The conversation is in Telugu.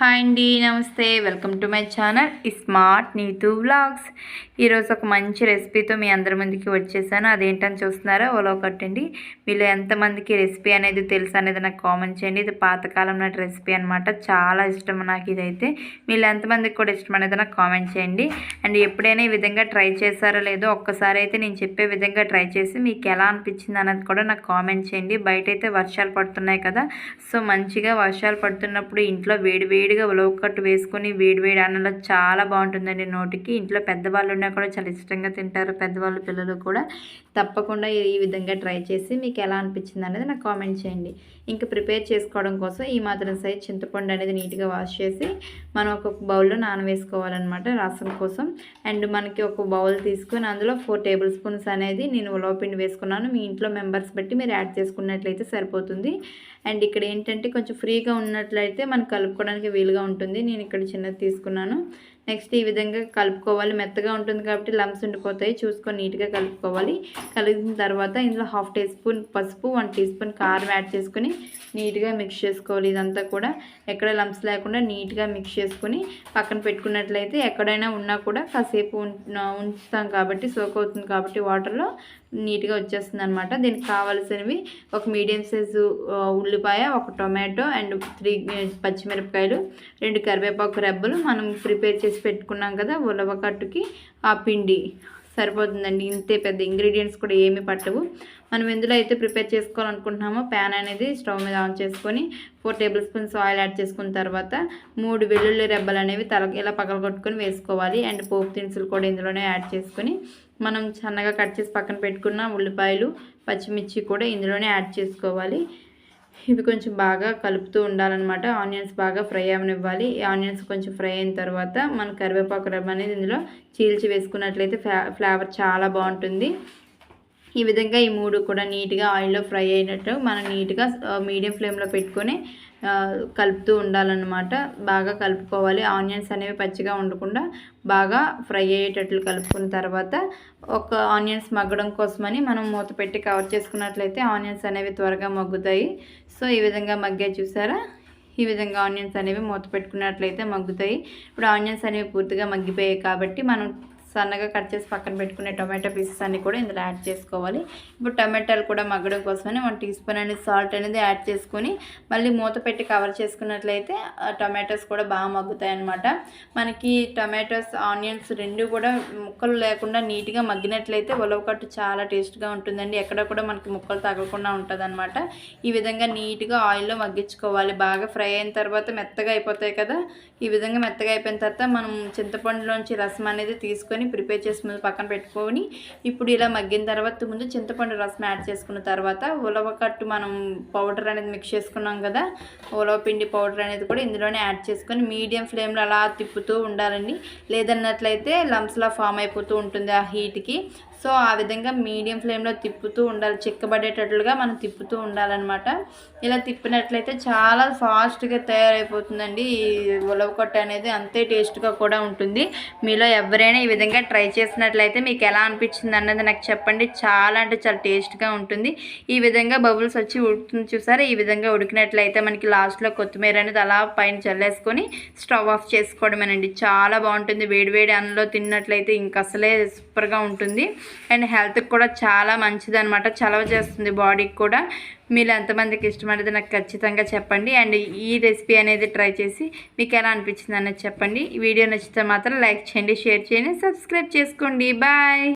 హాయ్ అండి నమస్తే. Welcome to my channel smart Neetu vlogs. ఈరోజు ఒక మంచి రెసిపీతో మీ అందరి ముందుకి వచ్చేసాను. అదేంటని చూస్తున్నారా ఓలో కట్టండి. మీలో ఎంతమందికి రెసిపీ అనేది తెలుసు అనేది నాకు కామెంట్ చేయండి. ఇది పాతకాలం నాటి రెసిపీ అనమాట చాలా ఇష్టం నాకు ఇదైతే. మీరు ఎంతమందికి కూడా ఇష్టం అనేది నాకు కామెంట్ చేయండి. అండ్ ఎప్పుడైనా ఈ విధంగా ట్రై చేశారో లేదో ఒక్కసారి అయితే నేను చెప్పే విధంగా ట్రై చేసి మీకు ఎలా అనిపించింది అనేది కూడా నాకు కామెంట్ చేయండి. బయట అయితే వర్షాలు పడుతున్నాయి కదా. సో మంచిగా వర్షాలు పడుతున్నప్పుడు ఇంట్లో వేడి వేడి ఉలవ ఉలవకట్టు వేసుకొని వేడి వేడి అన్నంలో చాలా బాగుంటుందండి నోటికి. ఇంట్లో పెద్దవాళ్ళు ఉన్నా కూడా చాలా ఇష్టంగా తింటారు. పెద్దవాళ్ళు పిల్లలు కూడా తప్పకుండా ఈ విధంగా ట్రై చేసి మీకు ఎలా అనిపించింది అనేది నాకు కామెంట్ చేయండి. ఇంకా ప్రిపేర్ చేసుకోవడం కోసం ఈ మాత్రం సైజ్ చింతపండు అనేది నీట్గా వాష్ చేసి మనం ఒక బౌల్లో నానవేసుకోవాలన్నమాట రసం కోసం. అండ్ మనకి ఒక బౌల్ తీసుకొని అందులో ఫోర్ టేబుల్ స్పూన్స్ అనేది నేను ఉలవపిండి వేసుకున్నాను. మీ ఇంట్లో మెంబర్స్ బట్టి మీరు యాడ్ చేసుకున్నట్లయితే సరిపోతుంది. అండ్ ఇక్కడ ఏంటంటే కొంచెం ఫ్రీగా ఉన్నట్లయితే మనం కలుపుకోవడానికి వీలుగా ఉంటుంది. నేను ఇక్కడ చిన్నది తీసుకున్నాను. నెక్స్ట్ ఈ విధంగా కలుపుకోవాలి. మెత్తగా ఉంటుంది కాబట్టి లమ్స్ ఉండిపోతాయి. చూసుకొని నీట్గా కలుపుకోవాలి. కలిగిన తర్వాత ఇందులో హాఫ్ టీ స్పూన్ పసుపు వన్ టీ స్పూన్ కారం యాడ్ చేసుకొని నీట్గా మిక్స్ చేసుకోవాలి. ఇదంతా కూడా ఎక్కడ లంప్స్ లేకుండా నీట్గా మిక్స్ చేసుకొని పక్కన పెట్టుకున్నట్లయితే ఎక్కడైనా ఉన్నా కూడా కాసేపు ఉంచుతాం కాబట్టి సోక్ అవుతుంది కాబట్టి వాటర్లో నీట్గా వచ్చేస్తుంది అనమాట దీనికి కావాల్సినవి ఒక మీడియం సైజు ఉల్లిపాయ ఒక టొమాటో అండ్ త్రీ పచ్చిమిరపకాయలు రెండు కరివేపాకు రెబ్బలు మనం ప్రిపేర్ చేసి పెట్టుకున్నాం కదా ఉలవకట్టుకి ఆ పిండి సరిపోతుందండి. ఇంతే పెద్ద ఇంగ్రీడియంట్స్ కూడా ఏమీ పట్టవు. మనం ఎందులో అయితే ప్రిపేర్ చేసుకోవాలనుకుంటున్నామో ప్యాన్ అనేది స్టవ్ మీద ఆన్ చేసుకొని four tablespoons oil add చేసుకున్న తర్వాత మూడు వెల్లుల్లి రెబ్బలు అనేవి తల ఇలా పగలగొట్టుకొని వేసుకోవాలి. అండ్ పోపు దినుసులు కూడా ఇందులోనే యాడ్ చేసుకొని మనం సన్నగా కట్ చేసి పక్కన పెట్టుకున్న ఉల్లిపాయలు పచ్చిమిర్చి కూడా ఇందులోనే యాడ్ చేసుకోవాలి. ఇవి కొంచెం బాగా కలుపుతూ ఉండాలన్నమాట. ఆనియన్స్ బాగా ఫ్రై అవనివ్వాలి. ఆనియన్స్ కొంచెం ఫ్రై అయిన తర్వాత మన కరివేపాకు రవ్వ అనేది ఇందులో చీల్చి వేసుకున్నట్లయితే ఫ్లేవర్ చాలా బాగుంటుంది. ఈ విధంగా ఈ మూడు కూడా నీట్గా ఆయిల్లో ఫ్రై అయినట్టు మనం నీట్గా మీడియం ఫ్లేమ్లో పెట్టుకొని కలుపుతూ ఉండాలన్నమాట. బాగా కలుపుకోవాలి. ఆనియన్స్ అనేవి పచ్చిగా ఉండకుండా బాగా ఫ్రై అయ్యేటట్లు కలుపుకున్న తర్వాత ఒక ఆనియన్స్ మగ్గడం కోసమని మనం మూత పెట్టి కవర్ చేసుకున్నట్లయితే ఆనియన్స్ అనేవి త్వరగా మగ్గుతాయి. సో ఈ విధంగా మగ్గే చూసారా? ఈ విధంగా ఆనియన్స్ అనేవి మూత పెట్టుకున్నట్లయితే మగ్గుతాయి. ఇప్పుడు ఆనియన్స్ అనేవి పూర్తిగా మగ్గిపోయాయి కాబట్టి మనం సన్నగా కట్ చేసి పక్కన పెట్టుకునే టొమాటో పీసెస్ అన్నీ కూడా ఇందులో యాడ్ చేసుకోవాలి. ఇప్పుడు టమాటాలు కూడా మగ్గడం కోసమని వన్ టీ స్పూన్ అనేది సాల్ట్ అనేది యాడ్ చేసుకొని మళ్ళీ మూత పెట్టి కవర్ చేసుకున్నట్లయితే టొమాటోస్ కూడా బాగా మగ్గుతాయి అనమాట మనకి టమాటోస్ ఆనియన్స్ రెండు కూడా ముక్కలు లేకుండా నీట్గా మగ్గినట్లయితే ఉలవకట్టు చాలా టేస్ట్గా ఉంటుందండి. ఎక్కడ కూడా మనకి ముక్కలు తగలకుండా ఉంటుంది ఈ విధంగా నీట్గా ఆయిల్లో మగ్గించుకోవాలి. బాగా ఫ్రై అయిన తర్వాత మెత్తగా అయిపోతాయి కదా. ఈ విధంగా మెత్తగా అయిపోయిన తర్వాత మనం చింతపండులోంచి రసం అనేది తీసుకొని తీసుకొని ప్రిపేర్ చేసి ముందు పక్కన పెట్టుకొని ఇప్పుడు ఇలా మగ్గిన తర్వాత ముందు చింతపండు రసం యాడ్ చేసుకున్న తర్వాత ఉలవకట్టు మనం పౌడర్ అనేది మిక్స్ చేసుకున్నాం కదా ఉలవ పిండి పౌడర్ అనేది కూడా ఇందులోనే యాడ్ చేసుకొని మీడియం ఫ్లేమ్లో అలా తిప్పుతూ ఉండాలండి. లేదన్నట్లయితే లంప్స్లా ఫామ్ అయిపోతూ ఉంటుంది ఆ హీట్కి సో ఆ విధంగా మీడియం ఫ్లేమ్లో తిప్పుతూ ఉండాలి. చిక్కబడేటట్లుగా మనం తిప్పుతూ ఉండాలన్నమాట. ఇలా తిప్పినట్లయితే చాలా ఫాస్ట్గా తయారైపోతుందండి. ఈ ఉలవకొట్ట అనేది అంతే టేస్ట్గా కూడా ఉంటుంది. మీలో ఎవరైనా ఈ విధంగా ట్రై చేసినట్లయితే మీకు ఎలా అనిపించింది అన్నది నాకు చెప్పండి. చాలా అంటే చాలా టేస్ట్గా ఉంటుంది. ఈ విధంగా బబుల్స్ వచ్చి ఉడుకుతుంది చూసారా? ఈ విధంగా ఉడికినట్లయితే మనకి లాస్ట్లో కొత్తిమీర అనేది అలా పైన చల్లేసుకొని స్టవ్ ఆఫ్ చేసుకోవడమేనండి. చాలా బాగుంటుంది. వేడివేడి అన్నంలో తిన్నట్లయితే ఇంక అసలే సూపర్గా ఉంటుంది. అండ్ హెల్త్కి కూడా చాలా మంచిది అనమాట చలవ చేస్తుంది బాడీకి కూడా. మీరు ఎంతమందికి ఇష్టమైనది నాకు ఖచ్చితంగా చెప్పండి. అండ్ ఈ రెసిపీ అనేది ట్రై చేసి మీకు ఎలా అనిపించింది అనేది చెప్పండి. వీడియో నచ్చితే మాత్రం లైక్ చేయండి షేర్ చేయండి సబ్స్క్రైబ్ చేసుకోండి. బాయ్!